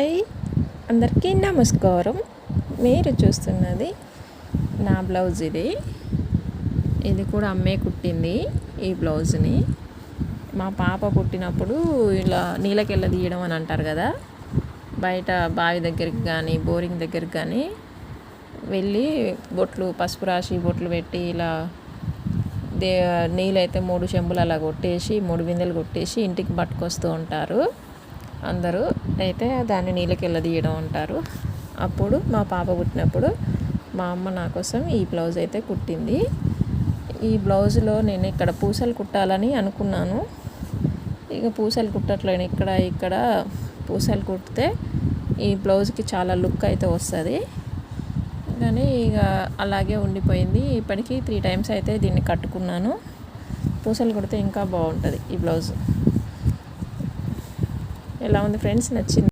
Hi. అందరికీ నమస్కారం. మీరు చూస్తున్నది నా బ్లౌజ్ ఇది. ఇది కూడా అమ్మే కుట్టింది ఈ బ్లౌజ్ని. మా పాప పుట్టినప్పుడు ఇలా నీళ్ళకెళ్ళ తీయడం అని అంటారు కదా బయట బావి దగ్గరికి కానీ బోరింగ్ దగ్గరికి కానీ వెళ్ళి బొట్లు పసుపు రాసి బొట్లు పెట్టి ఇలా దే నీళ్ళైతే మూడు చెంబులు అలా కొట్టేసి మూడు బిందెలు కొట్టేసి ఇంటికి పట్టుకొస్తూ ఉంటారు. అందరూ అయితే దాన్ని నీళ్ళకి తీయడం అంటారు. అప్పుడు మా పాప పుట్టినప్పుడు మా అమ్మ నా కోసం ఈ బ్లౌజ్ అయితే కుట్టింది. ఈ బ్లౌజ్లో నేను ఇక్కడ పూసలు కుట్టాలని అనుకున్నాను. ఇక పూసలు కుట్టట్లేను. ఇక్కడ ఇక్కడ పూసలు కుట్టితే ఈ బ్లౌజ్కి చాలా లుక్ అయితే వస్తుంది. కానీ ఇక అలాగే ఉండిపోయింది. ఇప్పటికీ త్రీ టైమ్స్ అయితే దీన్ని కట్టుకున్నాను. పూసలు కుడితే ఇంకా బాగుంటుంది ఈ బ్లౌజ్. ఎలా ఉంది ఫ్రెండ్స్? నచ్చింది?